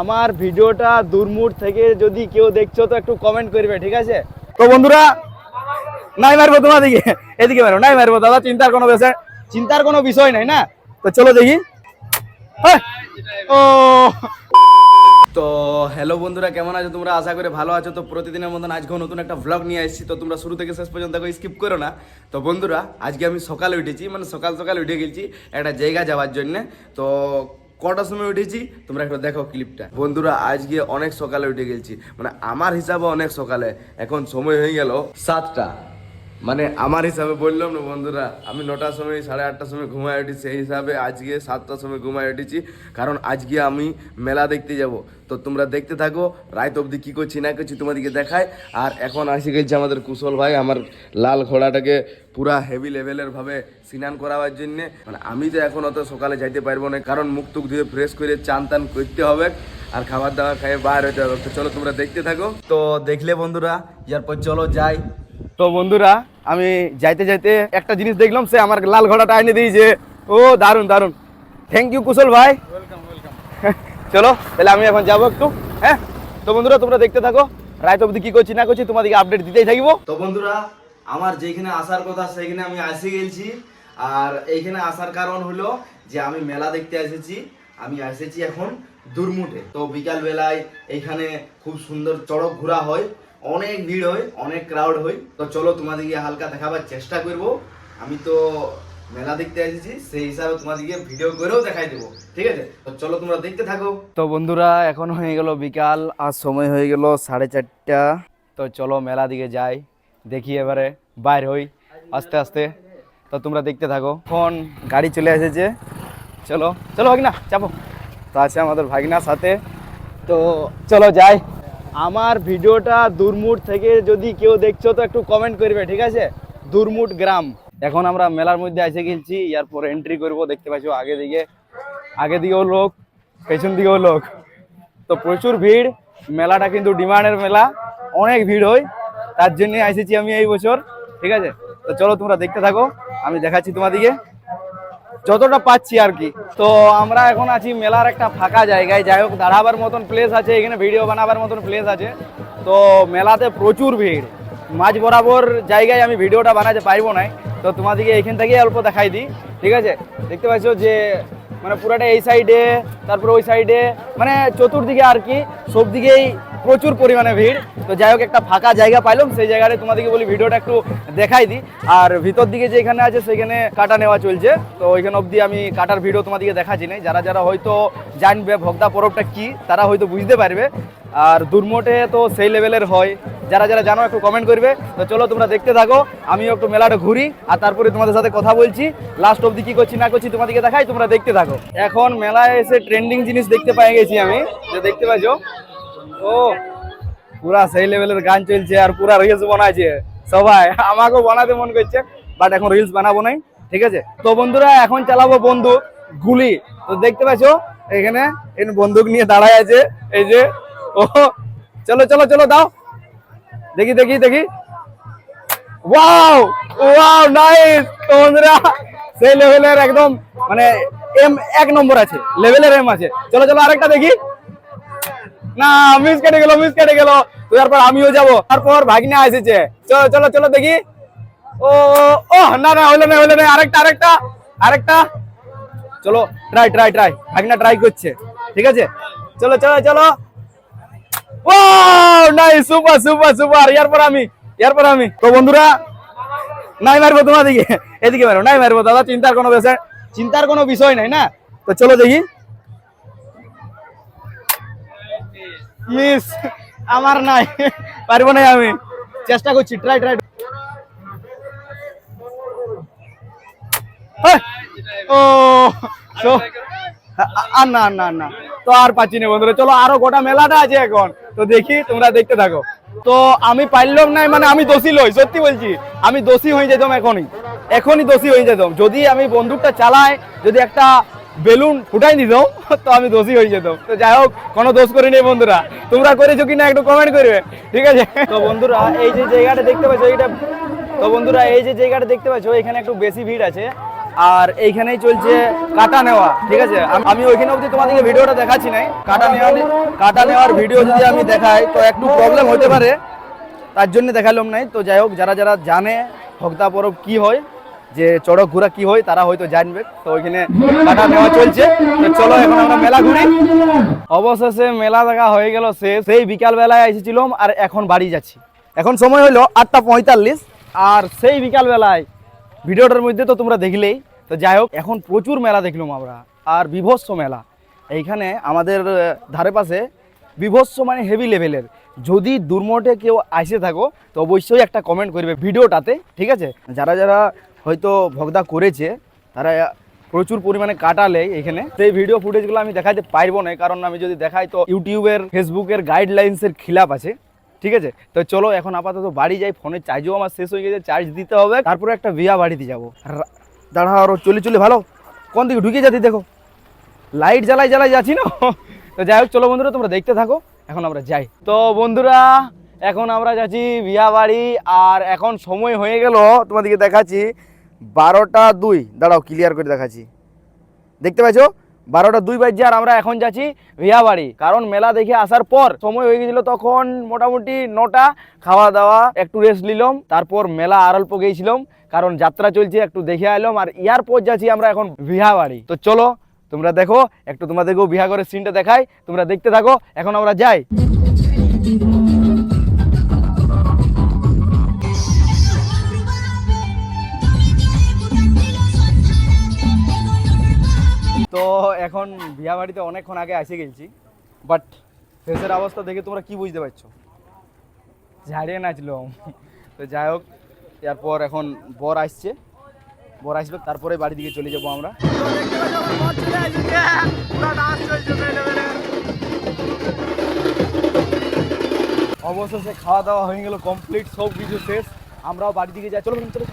আমার ভিডিওটা দূরমুট থেকে যদি কেউ দেখছ তো একটু কমেন্ট করবে, ঠিক আছে? তো বন্ধুরা, নাই মারবো তোমার তোমাদিকে এদিকে মারবো নাই মারবো দাদা, চিন্তার কোনো বিষয় চিন্তার কোনো বিষয় নাই না? তো চলো দেখি। ও! তো হ্যালো বন্ধুরা, কেমন আছো তোমরা? আশা করে ভালো আছো। তো প্রতিদিনের মতন আজকেও নতুন একটা ভ্লগ নিয়ে এসেছি। তো তোমরা শুরু থেকে শেষ পর্যন্ত স্কিপ করো না। তো বন্ধুরা, আজকে আমি সকালে উঠেছি মানে সকাল সকাল উঠে গেছি একটা জায়গা যাওয়ার জন্য। তো কটার সময় উঠেছি? তোমরা একটা দেখো ক্লিপটা বন্ধুরা, আজকে অনেক সকালে উঠে গেছি। মানে আমার হিসাবে অনেক সকালে। এখন সময় হয়ে গেল সাতটা। মানে আমার হিসাবে বললাম না বন্ধুরা, আমি নটার সময় সাড়ে আটটার সময় ঘুমায় উঠি, সেই হিসাবে আজকে সাতটার সময় ঘুমায় উঠেছি। কারণ আজকে আমি মেলা দেখতে যাব। তো তোমরা দেখতে থাকো, রাত অবধি কী করছি না করছি তোমাদেরকে দেখায়। আর এখন আসে গেছে আমাদের কুশল ভাই, আমার লাল ঘোড়াটাকে পুরা হেভি লেভেলের ভাবে স্নান করাবার জন্য। মানে আমি তো এখন অত সকালে যাইতে পারব না, কারণ মুখ টুক ধুয়ে ফ্রেশ করে চান টান করতে হবে আর খাবার দাবার খাইয়ে বাইরে হতে হবে। তো চলো তোমরা দেখতে থাকো। তো দেখলে বন্ধুরা, এরপর চলো যাই। তো বন্ধুরা আমি যাইতে যাইতে একটা জিনিস দেখলাম সে আমার লাল ঘোড়াটা এনে দিয়েছে ও দারুণ দারুণ থ্যাংক ইউ কুশল ভাই। চলো তাহলে আমি এখন যাব একটু হ্যাঁ? তো বন্ধুরা তোমরা দেখতে থাকো রাত অবধি কি করছি না করছি তোমাদেরকে আপডেট দিতেই থাকব। তো বন্ধুরা আমার যেখানে আসার কথা সেখানে আমি আসে গেছি আর এইখানে আসার কারণ হলো যে আমি মেলা দেখতে এসেছি আমি এসেছি এখন দুর্মুটে তো বিকাল বেলায় এইখানে খুব সুন্দর চড়ক ঘোরা হয়। অনেক ভিড় হয়, অনেক ক্রাউড হয়। তো চলো তোমাদেরকে হালকা দেখাবার চেষ্টা করব। আমি তো মেলা দেখতে এসেছি সেই হিসাবে তোমাদেরকে ভিডিও করেও দেখাই দেবো। ঠিক আছে? তো চলো তোমরা দেখতে থাকো। তো বন্ধুরা, এখন হয়ে গেল বিকাল আর সময় হয়ে গেল সাড়ে চারটা। তো চলো মেলা দিকে যাই, দেখি এবারে বাইর হই আস্তে আস্তে। তো তোমরা দেখতে থাকো। এখন গাড়ি চলে এসেছে। চলো চলো ভাগনা, চাপো। তো আছে আমাদের ভাগনার সাথে। তো চলো যাই। আমার ভিডিওটা দুরমুট থেকে যদি কেউ দেখছ তো একটু কমেন্ট করবে, ঠিক আছে? দুরমুট গ্রাম। এখন আমরা মেলার মধ্যে এসে গেছি এরপর এন্ট্রি করব, দেখতে পাচ্ছ আগে দিকে। আগে দিকেও লোক, পেছন দিকেও লোক। তো প্রচুর ভিড়, মেলাটা কিন্তু ডিমান্ডের মেলা, অনেক ভিড় হয়। তার জন্য এসেছি আমি এই বছর, ঠিক আছে? তো চলো তোমরা দেখতে থাকো, আমি দেখাচ্ছি তোমাদিকে যতটা পাচ্ছি আর কি। তো আমরা এখন আছি মেলার একটা ফাঁকা জায়গায়। যাই হোক, দাঁড়াবার মতন প্লেস আছে, এখানে ভিডিও বানাবার মতন প্লেস আছে। তো মেলাতে প্রচুর ভিড়। মাঝ বরাবর জায়গায় আমি ভিডিওটা বানাতে পারব না তো তোমাদেরকে এখান থেকেই অল্প দেখাই দিই। ঠিক আছে? দেখতে পাচ্ছ যে মানে পুরাটা এই সাইডে তারপরে ওই সাইডে মানে চতুর্দিকে আর কি সব দিকেই প্রচুর পরিমাণে ভিড়। তো যাই হোক, একটা ফাঁকা জায়গা পাইলাম, সেই জায়গাটা তোমাদেরকে বলি ভিডিওটা একটু দেখাই দিই। আর ভিতর দিকে যেখানে আছে, সেখানে কাটা নেওয়া চলছে। তো ওইখানে অবধি আমি কাটার ভিডিও তোমাদেরকে দেখাচ্ছি না যারা যারা হয়তো জানবে ভোগদা পরবটা কি, তারা হয়তো বুঝতে পারবে। আর দুর্মোটে তো সেই লেভেলের হয়। যারা যারা জানো, একটু কমেন্ট করবে। তো চলো, তোমরা দেখতে থাকো। আমিও একটু মেলাটা ঘুরি, আর তারপরে তোমাদের সাথে কথা বলছি। লাস্ট অবধি কি করছি, না করছি তোমাদেরকে দেখাই। তোমরা দেখতে থাকো। এখন মেলায় এসে ট্রেন্ডিং জিনিস দেখতে পাই গেছি আমি। যে দেখতে পাচ্ছ ও, পুরা সেই লেভেলের গান চলছে আর পুরা রিলস বানাচ্ছে সবাই, আমাকেও বানাতে মন করছে বাট এখন রিলস বানাবো নাই, ঠিক আছে? তো বন্ধুরা, এখন চালাবো বন্দুক গুলি। তো দেখতে পাচ্ছ, এখানে বন্দুক নিয়ে দাঁড়ায় আছে, এই যে, ও, চলো চলো চলো, দাও। দেখি দেখি দেখি। ওয়াও ওয়াও নাইস তো বন্ধুরা, সেই লেভেলের একদম মানে এম এক নম্বর আছে লেভেলের এম আছে। চলো চলো, আরেকটা দেখি। না মিস কেটে গেল মিস কেটে গেল। তারপর আমিও যাব। তারপর ভাগনা এসেছে। চলো চলো চলো দেখি। ও ও, না না, হলো না হলো না, আরেকটা আরেকটা আরেকটা। চলো ট্রাই ট্রাই ট্রাই ভাগনা ট্রাই করছে, ঠিক আছে? চলো চলো চলো। ও নাই সুপার সুপার সুপার এরপর আমি এরপর আমি। তো বন্ধুরা, নাই মারবো তোমাদিকে এদিকে মারবো নাই মারবো। দাদা, চিন্তার কোনো বিষয়, চিন্তার কোনো বিষয় নাই, না? তো চলো দেখি। মিস আমার নাই, পারব না আমি। চেষ্টা করছি ট্রাই ট্রাই ও আর না না না, তো আর পাচ্ছি না বন্ধুরা। চলো, আরও গোটা মেলাটা আছে এখন। তো দেখি, তোমরা দেখতে থাকো। তো আমি পারলাম না মানে আমি দোষী লই, সত্যি বলছি। আমি দোষী হয়ে যেতাম এখনই। এখনই দোষী হয়ে যেতাম। যদি আমি বন্দুকটা চালাই, যদি একটা বেলুন ফুটাই দিতাম তো আমি দোষী হয়ে যেতাম। তো যাই হোক, কোনো দোষ করিনি বন্ধুরা। তোমরা করেছ কিনা একটু কমেন্ট করবে, ঠিক আছে? তো বন্ধুরা, এই যে জায়গাটা দেখতে পাচ্ছ, এইটা তো বন্ধুরা, এই যে জায়গাটা দেখতে পাচ্ছ, এখানে একটু বেশি ভিড় আছে। আর এইখানেই চলছে কাটা নেওয়া, ঠিক আছে? আমি ওইখানে অবধি তোমাদেরকে ভিডিওটা দেখাচ্ছি নাই। কাটা নেওয়া কাটা নেওয়ার ভিডিও যদি আমি দেখাই, তো একটু প্রবলেম হতে পারে। তার জন্য দেখালাম নাই। তো যাই হোক, যারা যারা জানে, ভক্তা পরব কি হয় যে চড়ক ঘোরা কি হয়, তারা হয়তো জানবে। তো ওইখানে কাটা নেওয়া চলছে। তো চলো, এখন আমরা মেলা ঘুরি। অবশেষে মেলা দেখা হয়ে গেল সে সেই বিকাল বেলায় এসেছিলাম আর এখন বাড়ি যাচ্ছি। এখন সময় হলো আটটা পঁয়তাল্লিশ। আর সেই বিকাল বেলায় ভিডিওটার মধ্যে তো তোমরা দেখলেই। তো যাই হোক, এখন প্রচুর মেলা দেখলাম আমরা। আর বিভৎস মেলা। এইখানে আমাদের ধারে পাশে বিভৎস মানে হেভি লেভেলের যদি দুর্মঠে কেউ আসে থাকো, তো অবশ্যই একটা কমেন্ট করবে ভিডিওটাতে, ঠিক আছে? যারা যারা হয়তো ভগদা করেছে, তারা প্রচুর পরিমাণে কাটালে এখানে। সেই ভিডিও ফুটেজগুলো আমি দেখাতে পারব না কারণ আমি যদি দেখাই তো ইউটিউবের, ফেসবুকের গাইডলাইন্সের খিলাপ আছে। ঠিক আছে? তো চলো এখন আপাতত বাড়ি যাই ফোনের চার্জও আমার শেষ হয়ে গেছে চার্জ দিতে হবে। তারপরে একটা বিয়া বাড়িতে যাব। দাঁড়া আরও, চলে চলে, ভালো? কোন দিকে ঢুকে যাতি দেখো। লাইট জ্বালাই জ্বালাই যাচ্ছি না? তো যাই হোক, চলো বন্ধুরা, তোমরা দেখতে থাকো। এখন আমরা যাই। তো বন্ধুরা, এখন আমরা যাচ্ছি বিয়া বাড়ি, আর এখন সময় হয়ে গেল তোমাদেরকে দেখাচ্ছি। বারোটা দুই। দাঁড়াও ক্লিয়ার করে দেখাচ্ছি। দেখতে পাচ্ছো? বারোটা দুই বাজছে আর আমরা এখন যাচ্ছি বিয়া বাড়ি কারণ মেলা দেখে আসার পর সময় হয়ে গেছিল তখন মোটামুটি নটা। খাওয়া দাওয়া, একটু রেস্ট নিলাম, তারপর মেলা আরল্প গিয়েছিলাম কারণ যাত্রা চলছে, একটু দেখে আইলাম আর ইয়ার পর যাচ্ছি আমরা এখন বিয়া বাড়ি তো চলো, তোমরা দেখো, একটু তোমাদেরকেও বিয়া করে সিনটা দেখাই। তোমরা দেখতে থাকো, এখন আমরা যাই। তো এখন বিয়া বাড়িতে অনেকক্ষণ আগে এসে গেছি বাট ফেসের অবস্থা দেখে তোমরা কি বুঝতে পারছ? ঝাড়িয়ে নাচলো তো যাই হোক, এরপর এখন বর আসছে। বর আসবে, তারপরে বাড়ি দিকে চলে যাব আমরা। অবশেষে খাওয়া দাওয়া হয়ে গেল কমপ্লিট সব কিছু শেষ। আমরাও বাড়ি দিকে যাই। চলো চলো।